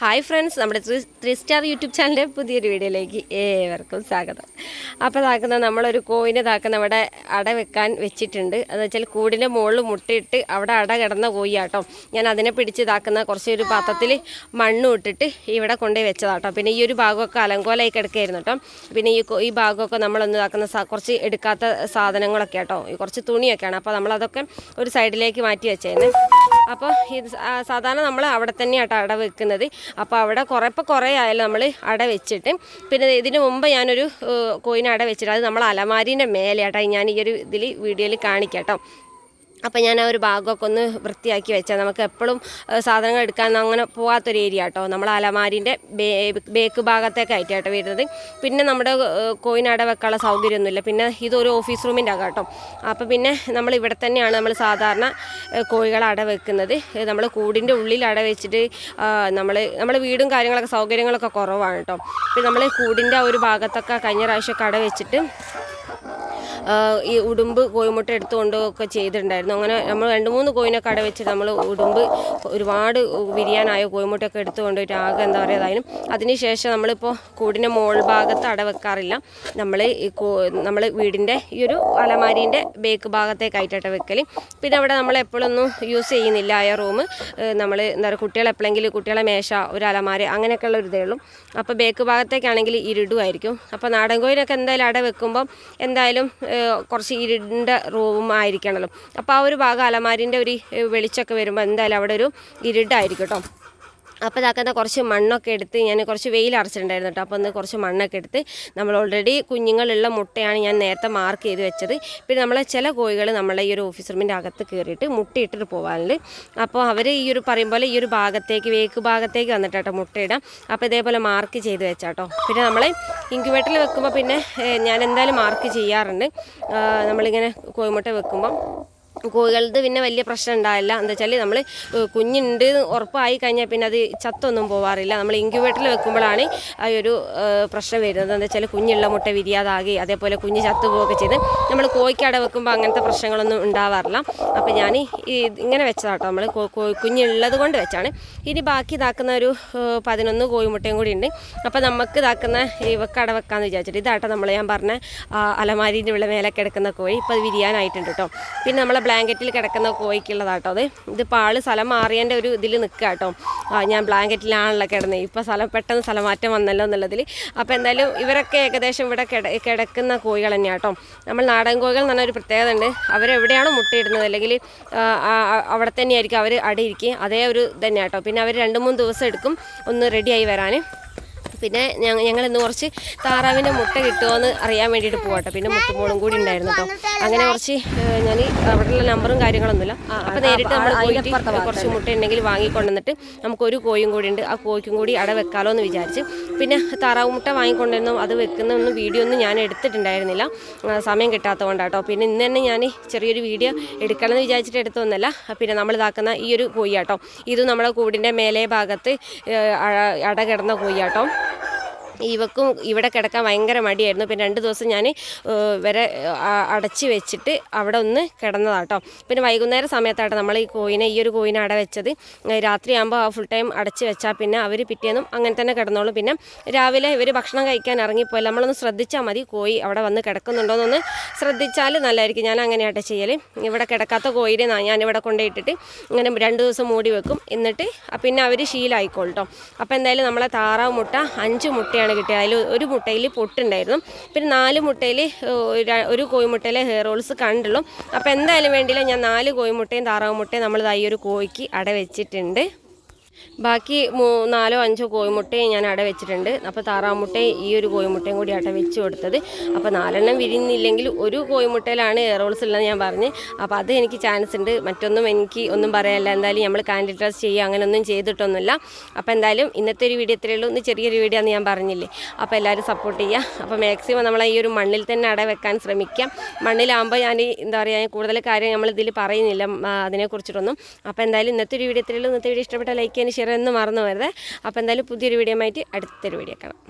Hi friends നമ്മുടെ three star YouTube ചാനലിന്റെ പുതിയൊരു വീഡിയോയിലേക്ക് ഏവർക്കും സ്വാഗതം. അപ്പോൾ ഇതാക്കുന്ന നമ്മളൊരു കോയിനെ താക്കുന്ന അവിടെ അട വെക്കാൻ വെച്ചിട്ടുണ്ട്. എന്ന് വെച്ചാൽ കൂടിന്റെ മുകളിൽ മുട്ടയിട്ട് അവിടെ അട കിടന്ന കോയിയാട്ടോ. ഞാൻ അതിനെ പിടിച്ച് ഇതാക്കുന്ന കുറച്ച് ഒരു പാത്രത്തിൽ മണ്ണ് ഇട്ടിട്ട് ഇവിടെ കൊണ്ടുപോയി വെച്ചതാട്ടോ. പിന്നെ ഈ ഒരു ഭാഗമൊക്കെ അലങ്കോലായി കിടക്കുകയായിരുന്നു കേട്ടോ. പിന്നെ ഈ ഈ ഭാഗമൊക്കെ നമ്മളൊന്ന് ഇതാക്കുന്ന കുറച്ച് എടുക്കാത്ത സാധനങ്ങളൊക്കെ ആട്ടോ കുറച്ച് തുണിയൊക്കെയാണ്. അപ്പോൾ നമ്മളതൊക്കെ ഒരു സൈഡിലേക്ക് മാറ്റി വെച്ചേനെ. അപ്പോൾ ഇത് സാധാരണ നമ്മൾ അവിടെ തന്നെയാട്ടോ അട വെക്കുന്നത്. അപ്പോൾ അവിടെ കുറേ ഇപ്പോൾ കുറേ ആയാലും നമ്മൾ അട വെച്ചിട്ട് പിന്നെ ഇതിന് മുമ്പ് ഞാനൊരു കോയിൻ അട വെച്ചിട്ട് അത് നമ്മൾ അലമാരീന്റെ മേലെയാട്ടോ ഞാൻ ഈ ഒരു ഇതിൽ വീഡിയോയിൽ കാണിക്കാം കേട്ടോ അപ്പോൾ ഞാൻ ആ ഒരു ഭാഗമൊക്കെ ഒന്ന് വൃത്തിയാക്കി വെച്ചാൽ നമുക്ക് എപ്പോഴും സാധനങ്ങൾ എടുക്കാൻ അങ്ങനെ പോകാത്തൊരു ഏരിയ കേട്ടോ നമ്മൾ അലമാരിന്റെ ബേക്ക് ഭാഗത്തേക്കായിട്ട് കേട്ടോ വരുന്നത്. പിന്നെ നമ്മുടെ കോയിൻ അട വെക്കാനുള്ള സൗകര്യമൊന്നുമില്ല. പിന്നെ ഇതൊരു ഓഫീസ് റൂമിന്റെ ആകാം കേട്ടോ അപ്പോൾ പിന്നെ നമ്മൾ ഇവിടെ തന്നെയാണ് നമ്മൾ സാധാരണ കോഴികൾ അട വെക്കുന്നത്. നമ്മൾ കൂടിന്റെ ഉള്ളിൽ അട വെച്ചിട്ട് നമ്മൾ നമ്മുടെ വീടും കാര്യങ്ങളൊക്കെ സൗകര്യങ്ങളൊക്കെ കുറവാണ് കേട്ടോ പിന്നെ നമ്മൾ കൂടിന്റെ ആ ഒരു ഭാഗത്തൊക്കെ കഴിഞ്ഞ പ്രാവശ്യമൊക്കെ അട വെച്ചിട്ട് ഈ ഉടുമ്പ് കോയിമുട്ട എടുത്തുകൊണ്ട് ഒക്കെ ചെയ്തിട്ടുണ്ടായിരുന്നു. അങ്ങനെ നമ്മൾ രണ്ട് മൂന്ന് കോയിനെ കട വെച്ചിട്ട് നമ്മൾ ഉടുമ്പ് ഒരുപാട് വിരിയാനായ കോയിമുട്ടയൊക്കെ എടുത്തുകൊണ്ട് കൊണ്ടുപോയിട്ട് ആകെ എന്താ പറയുക അതിനും അതിനുശേഷം നമ്മളിപ്പോൾ കൂടിന്റെ മോൾ ഭാഗത്ത് അട വെക്കാറില്ല. നമ്മൾ ഈ നമ്മൾ വീടിന്റെ ഈ ഒരു അലമാരീന്റെ ബേക്ക് ഭാഗത്തേക്കായിട്ടാണ് വെക്കൽ പിന്നെ അവിടെ നമ്മൾ എപ്പോഴൊന്നും യൂസ് ചെയ്യുന്നില്ല ആ റൂം നമ്മൾ എന്താ പറയുക കുട്ടികൾ എപ്പോഴെങ്കിലും കുട്ടികളെ മേശ ഒരു അലമാര അങ്ങനെയൊക്കെ ഉള്ള ഒരു ഇതേ ഉള്ളൂ അപ്പോൾ ബേക്ക് ഭാഗത്തേക്കാണെങ്കിൽ ഇരുടുമായിരിക്കും. അപ്പോൾ നാടൻ കോയിനൊക്കെ എന്തായാലും അട വെക്കുമ്പം എന്തായാലും കുറച്ച് ഇരുണ്ട റൂം ആയിരിക്കണമല്ലോ അപ്പോൾ ആ ഒരു ഭാഗം അലമാരിന്റെ ഒരു വെളിച്ചമൊക്കെ വരുമ്പോൾ എന്തായാലും അവിടെ ഒരു ഇരുട്ടായിരിക്കും കേട്ടോ. അപ്പോൾ ഇതാക്കുന്ന കുറച്ച് മണ്ണൊക്കെ എടുത്ത് ഞാൻ കുറച്ച് വെയിൽ അടച്ചിട്ടുണ്ടായിരുന്നു കേട്ടോ. അപ്പോൾ ഒന്ന് കുറച്ച് മണ്ണൊക്കെ എടുത്ത് നമ്മൾ ഓൾറെഡി കുഞ്ഞുങ്ങളുള്ള മുട്ടയാണ് ഞാൻ നേരത്തെ മാർക്ക് ചെയ്ത് വെച്ചത്. പിന്നെ നമ്മളെ ചില കോഴികൾ നമ്മളെ ഈ ഒരു ഓഫീസ് റൂമിന്റെ അകത്ത് കയറിയിട്ട് മുട്ടയിട്ടിട്ട് പോകാനുണ്ട് അപ്പോൾ അവർ ഈ ഒരു പറയും പോലെ ഈ ഒരു ഭാഗത്തേക്ക് വേക്ക് ഭാഗത്തേക്ക് വന്നിട്ടാട്ടോ മുട്ടയിടാം അപ്പോൾ ഇതേപോലെ മാർക്ക് ചെയ്ത് വെച്ചാട്ടോ പിന്നെ നമ്മൾ ഇൻക്യുബേറ്ററിൽ വെക്കുമ്പോൾ പിന്നെ ഞാൻ എന്തായാലും മാർക്ക് ചെയ്യാറുണ്ട്. നമ്മളിങ്ങനെ കോഴിമുട്ട വെക്കുമ്പോൾ കോഴികളത് പിന്നെ വലിയ പ്രശ്നം ഉണ്ടാവില്ല. എന്താ വെച്ചാൽ നമ്മൾ കുഞ്ഞുണ്ട് ഉറപ്പായി കഴിഞ്ഞാൽ പിന്നെ അത് ചത്തൊന്നും പോവാറില്ല. നമ്മൾ ഇൻക്യുബേറ്ററിൽ വെക്കുമ്പോഴാണ് ആ ഒരു പ്രശ്നം വരുന്നത്. എന്താ വെച്ചാൽ കുഞ്ഞുള്ള മുട്ട വിരിയാതാകെ അതേപോലെ കുഞ്ഞ് ചത്തുപോവുകയൊക്കെ ചെയ്ത് നമ്മൾ കോഴിക്കട വെക്കുമ്പോൾ അങ്ങനത്തെ പ്രശ്നങ്ങളൊന്നും ഉണ്ടാവാറില്ല. അപ്പോൾ ഞാൻ ഈ ഇങ്ങനെ വെച്ചതാട്ടോ. നമ്മൾ കുഞ്ഞുള്ളത് കൊണ്ട് വെച്ചാണ്. ഇനി ബാക്കി ഇതാക്കുന്ന ഒരു പതിനൊന്ന് കോഴിമുട്ടയും കൂടി ഉണ്ട്. അപ്പോൾ നമുക്ക് ഇതാക്കുന്ന ഈ കട വെക്കാമെന്ന് വിചാരിച്ചിട്ട് ഇതാട്ടോ നമ്മൾ ഞാൻ പറഞ്ഞ അലമാരീന്റെ ഉള്ള മേലെ കിടക്കുന്ന കോഴി. ഇപ്പോൾ അത് വിരിയാനായിട്ടുണ്ട് കേട്ടോ പിന്നെ നമ്മളെ ബ്ലാങ്കറ്റിൽ കിടക്കുന്ന കോഴിക്കുള്ളതാട്ടോ. അത് ഇതിപ്പോൾ ആൾ സ്ഥലം മാറിയതിന്റെ ഒരു ഇതിൽ നിൽക്കുക കേട്ടോ ആ, ഞാൻ ബ്ലാങ്കറ്റിലാണല്ലോ കിടന്നത് ഇപ്പോൾ സ്ഥലം പെട്ടെന്ന് സ്ഥലം മാറ്റം വന്നല്ലോ എന്നുള്ളതിൽ അപ്പോൾ എന്തായാലും ഇവരൊക്കെ ഏകദേശം ഇവിടെ കിട കിടക്കുന്ന കോഴികൾ തന്നെയാണ് കേട്ടോ നമ്മൾ നാടൻ കോഴികൾ എന്ന് പറഞ്ഞൊരു പ്രത്യേകത ഉണ്ട്. അവരെവിടെയാണോ മുട്ടയിടുന്നത്. അല്ലെങ്കിൽ അവിടെ തന്നെയായിരിക്കും അവർ അടയിരിക്കും അതേ ഒരു തന്നെയാണ് കേട്ടോ പിന്നെ അവർ രണ്ട് മൂന്ന് ദിവസം എടുക്കും ഒന്ന് റെഡിയായി വരാൻ പിന്നെ ഞങ്ങൾ ഇന്ന് കുറച്ച് താറാവിന്റെ മുട്ട കിട്ടുമോയെന്ന് അറിയാൻ വേണ്ടിയിട്ട് പോകട്ടെ പിന്നെ മുട്ടുമോളും കൂടി ഉണ്ടായിരുന്നു കേട്ടോ അങ്ങനെ കുറച്ച് ഞാൻ അവിടെയുള്ള നമ്പറും കാര്യങ്ങളൊന്നുമില്ല. അപ്പോൾ നേരിട്ട് നമ്മൾ പോയിട്ട് കുറച്ച് മുട്ട ഉണ്ടെങ്കിൽ വാങ്ങിക്കൊണ്ടുവന്നിട്ട് നമുക്കൊരു കോയും കൂടി ഉണ്ട്. ആ കോയ്ക്കും കൂടി അട വെക്കാലോ എന്ന് വിചാരിച്ച്. പിന്നെ താറാവ് മുട്ട വാങ്ങിക്കൊണ്ടിരുന്നു അത് വെക്കുന്ന ഒന്നും വീഡിയോ ഒന്നും ഞാൻ എടുത്തിട്ടുണ്ടായിരുന്നില്ല. സമയം കിട്ടാത്തത് കൊണ്ടാട്ടോ പിന്നെ ഇന്ന് തന്നെ ഞാൻ ചെറിയൊരു വീഡിയോ എടുക്കണമെന്ന് വിചാരിച്ചിട്ട് എടുത്തൊന്നല്ല പിന്നെ നമ്മൾ ഇതാക്കുന്ന ഈ ഒരു കോഴിയാട്ടോ ഇത് നമ്മുടെ കൂടിന്റെ മേലെ ഭാഗത്ത് അട കിടന്ന കോഴിയാട്ടോ ഇവക്കും ഇവിടെ കിടക്കാൻ ഭയങ്കര മടിയായിരുന്നു. പിന്നെ രണ്ട് ദിവസം ഞാൻ വരെ അടച്ചു വെച്ചിട്ട് അവിടെ ഒന്ന് കിടന്നതാട്ടോ. പിന്നെ വൈകുന്നേര സമയത്താട്ടോ നമ്മൾ ഈ കോയിനെ ഈ ഒരു കോയിനെ അട വെച്ചത്. രാത്രിയാകുമ്പോൾ ഫുൾ ടൈം അടച്ച് വെച്ചാൽ പിന്നെ അവർ പിറ്റേന്നും അങ്ങനെ തന്നെ കിടന്നോളും. പിന്നെ രാവിലെ ഇവർ ഭക്ഷണം കഴിക്കാൻ ഇറങ്ങിപ്പോയി നമ്മളൊന്ന് ശ്രദ്ധിച്ചാൽ മതി കോയി അവിടെ വന്ന് കിടക്കുന്നുണ്ടോയെന്നൊന്ന് ശ്രദ്ധിച്ചാൽ നല്ലതായിരിക്കും. ഞാൻ അങ്ങനെയാട്ടെ ചെയ്യൽ ഇവിടെ കിടക്കാത്ത കോയിനെ ഞാനിവിടെ കൊണ്ടുപോയിട്ടിട്ട് ഇങ്ങനെ രണ്ട് ദിവസം മൂടി വെക്കും. എന്നിട്ട് പിന്നെ അവർ ശീലമായിക്കോളും കേട്ടോ അപ്പോൾ എന്തായാലും നമ്മളെ താറാവ് മുട്ട അഞ്ച് മുട്ടയാണ് കിട്ടിയത്. അതിൽ ഒരു മുട്ടയിൽ പൊട്ടുണ്ടായിരുന്നു. പിന്നെ നാല് മുട്ടയിൽ ഒരു കോഴിമുട്ടയിലെ ഹെയർ ഓൾസ് കണ്ടുള്ളൂ. അപ്പോൾ എന്തായാലും വേണ്ടിയില്ല ഞാൻ നാല് കോഴിമുട്ടയും താറാവ് മുട്ടയും നമ്മൾ ഈ ഒരു കോഴിക്ക് അട വെച്ചിട്ടുണ്ട്. ബാക്കി നാലോ അഞ്ചോ കോഴിമുട്ടയും ഞാൻ അട വെച്ചിട്ടുണ്ട്. അപ്പോൾ താറാമുട്ടയും ഈ ഒരു കോഴിമുട്ടയും കൂടി അട വെച്ച് കൊടുത്തത്. അപ്പോൾ നാലെണ്ണം വിരിയുന്നില്ലെങ്കിൽ ഒരു കോഴിമുട്ടയിലാണ് എയറോൾസ് ഉള്ളത് ഞാൻ പറഞ്ഞ്. അപ്പോൾ അത് എനിക്ക് ചാൻസ് ഉണ്ട്. മറ്റൊന്നും എനിക്ക് ഒന്നും പറയാനില്ല. എന്തായാലും നമ്മൾ കാൻഡിഡേറ്റ്സ് ചെയ്യുക അങ്ങനെയൊന്നും ചെയ്തിട്ടൊന്നുമില്ല. അപ്പോൾ എന്തായാലും ഇന്നത്തെ ഒരു വീഡിയോ ഇത്രയേ ഉള്ളൂ. ഒന്ന് ചെറിയൊരു വീഡിയോ എന്ന് ഞാൻ പറഞ്ഞില്ലേ. അപ്പോൾ എല്ലാവരും സപ്പോർട്ട് ചെയ്യുക. അപ്പോൾ മാക്സിമം നമ്മൾ ഈ ഒരു മണ്ണിൽ തന്നെ അട വെക്കാൻ ശ്രമിക്കാം. മണ്ണിലാകുമ്പോൾ ഞാൻ എന്താ പറയുക കൂടുതൽ കാര്യം നമ്മൾ ഇതിൽ പറയുന്നില്ല അതിനെക്കുറിച്ചിട്ടൊന്നും. അപ്പോൾ എന്തായാലും ഇന്നത്തെ ഒരു വീഡിയോ ഇത്രയേ ഉള്ളൂ. ഇന്നത്തെ വീഡിയോ ഇഷ്ടപ്പെട്ട ലൈക്ക് ചെയ്യാൻ ഷെയർ എന്ന് മറന്നു വരുന്നത് അപ്പോൾ എന്തായാലും പുതിയൊരു വീഡിയോ ആയിട്ട് അടുത്തൊരു വീഡിയോ കാണാം.